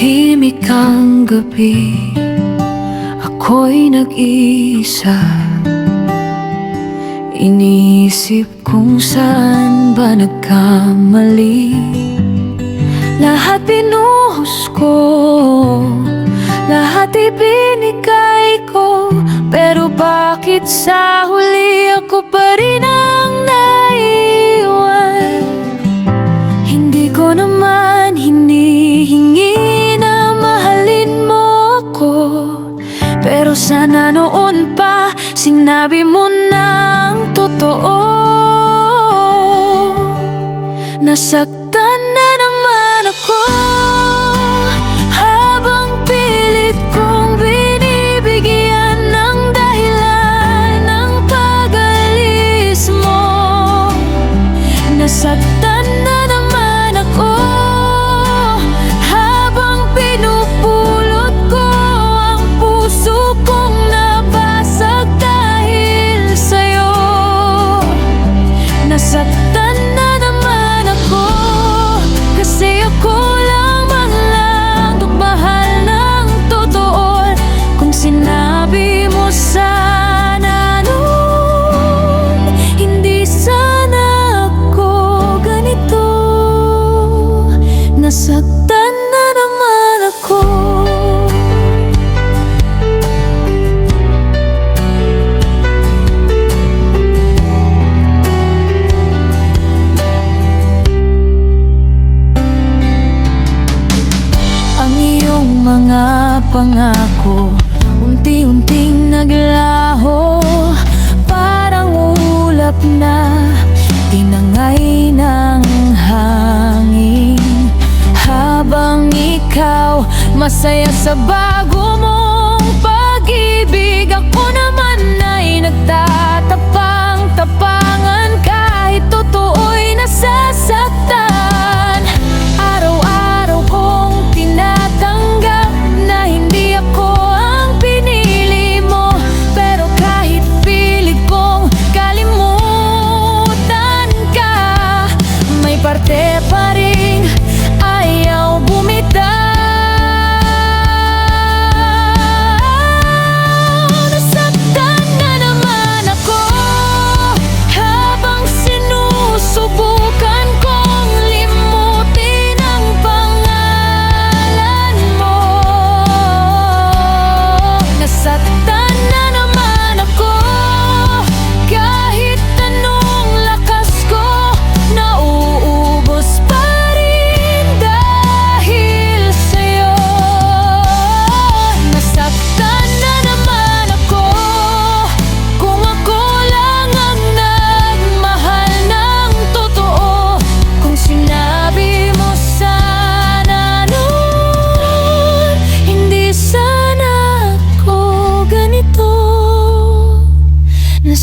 Tahimik ang gabi. Ako'y nag-iisa Iniisip kung saan ba nagkamali. Lahat pinuhos ko. Lahat ibinigay ko. Pero bakit sa huli ako pa rin ang naiwan Pero sana noon pa sinabi mo ng totoo. Nasaktan na naman ako Habang pilit kong binibigyan ng dahilan ng pag-alis mo. Nasaktan pangako. Unti-unting naglaho. Parang ulap na Tinangay ng hangin. Habang ikaw masaya sa bago mong pag-ibig. Ako naman parte pa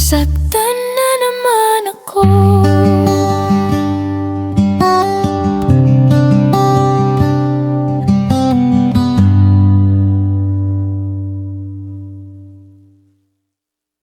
Nasaktan na naman ako.